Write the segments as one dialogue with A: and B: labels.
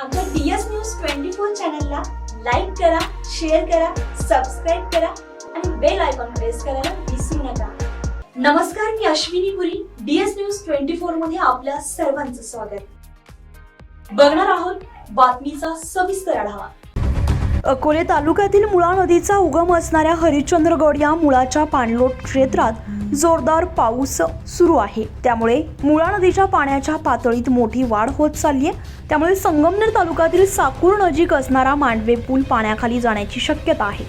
A: आमच्या DS news twenty four चॅनलला like करा शेअर करा सबस्क्राईब करा आणि बेल आयकॉन प्रेस करायला विसरू नका. नमस्कार मी Ashwini Puri DS news twenty फोरमध्ये आपल्या सर्वांचं स्वागत. बघणार आहोत बातमीचा सविस्तर आढावा.
B: अकोले तालुक्यातील मुळा नदीचा उगम असणाऱ्या हरिश्चंद्रगड या मुळाच्या पाणलोट क्षेत्रात जोरदार पाऊस सुरू आहे. त्यामुळे मुळा नदीच्या पाण्याच्या पातळीत मोठी वाढ होत चालली आहे. त्यामुळे संगमनेर तालुक्यातील साकूर नजीक असणारा मांडवे पूल पाण्याखाली जाण्याची शक्यता आहे.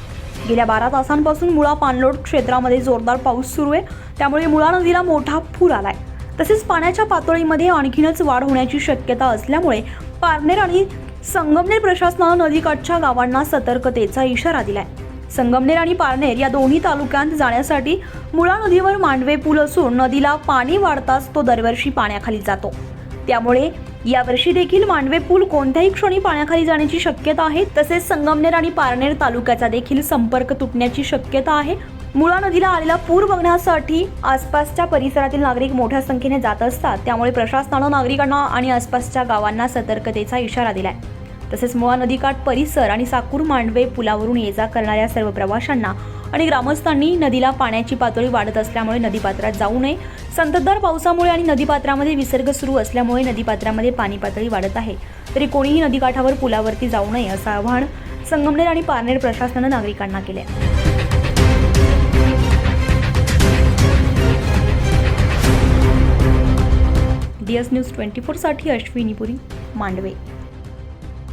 B: गेल्या बारा तासांपासून मुळा पाणलोट क्षेत्रामध्ये जोरदार पाऊस सुरू आहे. त्यामुळे मुळा नदीला मोठा पूर आलाय. तसेच पाण्याच्या पातळीमध्ये आणखीनच वाढ होण्याची शक्यता असल्यामुळे पारनेर आणि संगमनेर प्रशासनानं नदीकाठच्या गावांना सतर्कतेचा इशारा दिलाय. संगमनेर आणि पारनेर या दोन्ही तालुक्यांत जाण्यासाठी मुळा नदीवर मांडवे पूल असून नदीला पाणी वाढताच तो दरवर्षी पाण्याखाली जातो. त्यामुळे यावर्षी देखील मांडवे पूल कोणत्याही क्षणी पाण्याखाली जाण्याची शक्यता आहे तसेच संगमनेर आणि पारनेर तालुक्याचा देखील संपर्क तुटण्याची शक्यता आहे. मुळा नदीला आलेला पूर बघण्यासाठी आसपासच्या परिसरातील नागरिक मोठ्या संख्येने जात असतात त्यामुळे प्रशासनानं नागरिकांना आणि आसपासच्या गावांना सतर्कतेचा इशारा दिलाय. तसेच मुळा नदीकाठ परिसर आणि साकूर मांडवे पुलावरून ये जा करणाऱ्या सर्व प्रवाशांना आणि ग्रामस्थांनी नदीला पाण्याची पातळी वाढत असल्यामुळे नदीपात्रात जाऊ नये. संततधार पावसामुळे आणि नदीपात्रामध्ये विसर्ग सुरू असल्यामुळे नदीपात्रामध्ये पाणी पातळी वाढत आहे. तरी कोणीही नदीकाठावर पुलावरती जाऊ नये असं आवाहन संगमनेर आणि पारनेर प्रशासनानं नागरिकांना केलं D S news twenty फोरसाठी Ashwini Puri Mandve.